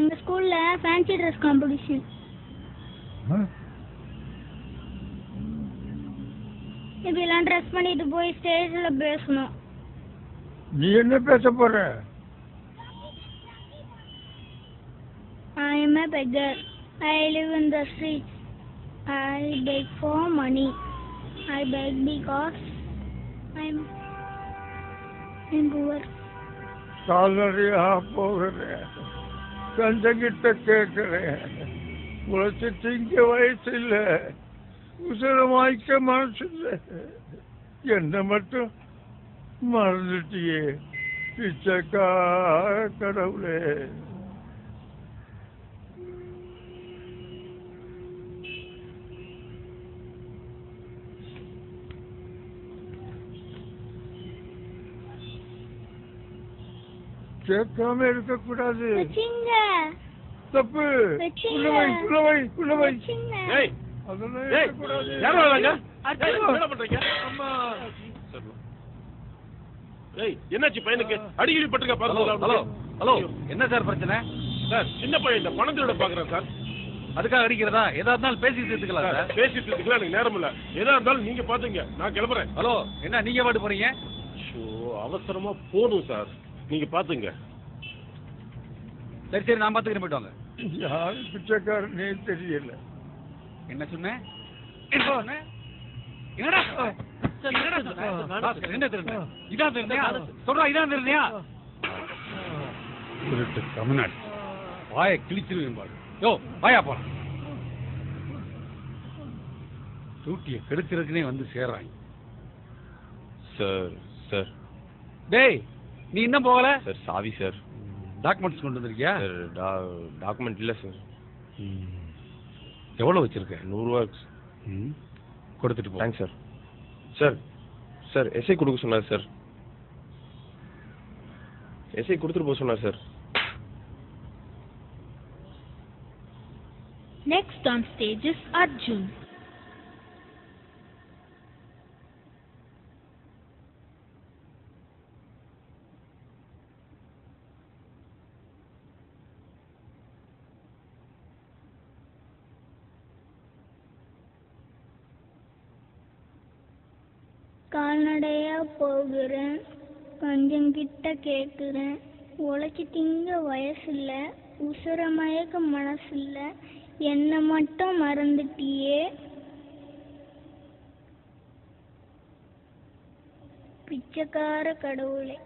எங்க ஸ்கூல்ல fancy dress competition இப்படிலாம் ட்ரெஸ் பண்ணிட்டு போய் ஸ்டேஜ்ல பேசணும் நீ என்ன பேச போற I am a beggar. I live in the streets. I beg for money. I beg because I'm I'm poor. கால்நடையா போகிறேன் கஞ்சங்கிட்ட கேட்கிறேன். உழைச்சி திங்க வயசு இல்லை உசுரமாய்க்க மனசு இல்லை என்ன மட்டும் மறந்துட்டியே பிச்சைக்கா கடவுளே. வராங்க அச்சோ. ஏய், என்ன பண்றீங்க? அம்மா. ஏய் என்னாச்சு பையனுக்கு? அடிக்கடி பட்டுக்க ஹலோ பாருங்க ஹலோ ஹலோ. என்ன சார் பிரச்சனை? சார் சின்ன பையன் இந்த பணம் திருட பாக்குறேன் சார். அதுக்காக அடிக்கிறதா? எதா இருந்தாலும் பேசி தீர்த்துக்கலாம் சார், பேசிட்டு இருக்கலாம் எனக்கு நேரம் இல்ல. எதா இருந்தாலும் நீங்க பாத்துங்க. நான் கிளம்புறேன். ஹலோ என்ன நீங்க பாட்டு போறீங்க? அவசரமா போதும் சார். நீங்க பாத்துங்க. சரி சரி நான் பாத்துக்கிறேன் போயிட்டு வாங்க. யாரு பிச்சைக்காரனே தெரியல. என்ன சொன்னேன் என்ன சொன்னேன்? என்னடா? இதான்? சொல்றா, இதான்? திருட்டு தமிழ்நாடு. வாயை கிழிச்சிருவேன் பாரு யோ வாயா போலாம் டூட்டியை கெடுக்கிறதுக்குனே வந்து சேர்றாங்க. Sir sir. டேய் நீ இன்னும் போகல? சார் சாவி சார். டாக்குமெண்ட்ஸ் கொண்டு வந்திருக்கியா? சார் டாக்குமெண்ட் இல்லை சார். எவ்வளவு வச்சிருக்க? நூறுரூவா ம். கொடுத்துட்டு போ. Thanks sir. Sir sir SI கொடுக்க சொன்னார் சார். எஸ்ஐ கொடுத்துட்டு போக சொன்னார் sir. Next on stage is Arjun. கால்நடையா போகிறேன். கொஞ்சம் கிட்ட கேட்குறேன். உழைச்சி திங்க வயசில்ல உசுர மயக்க மனசில்ல. என்னை மட்டும் மறந்துட்டியே. பிச்சைக்கார கடவுளே.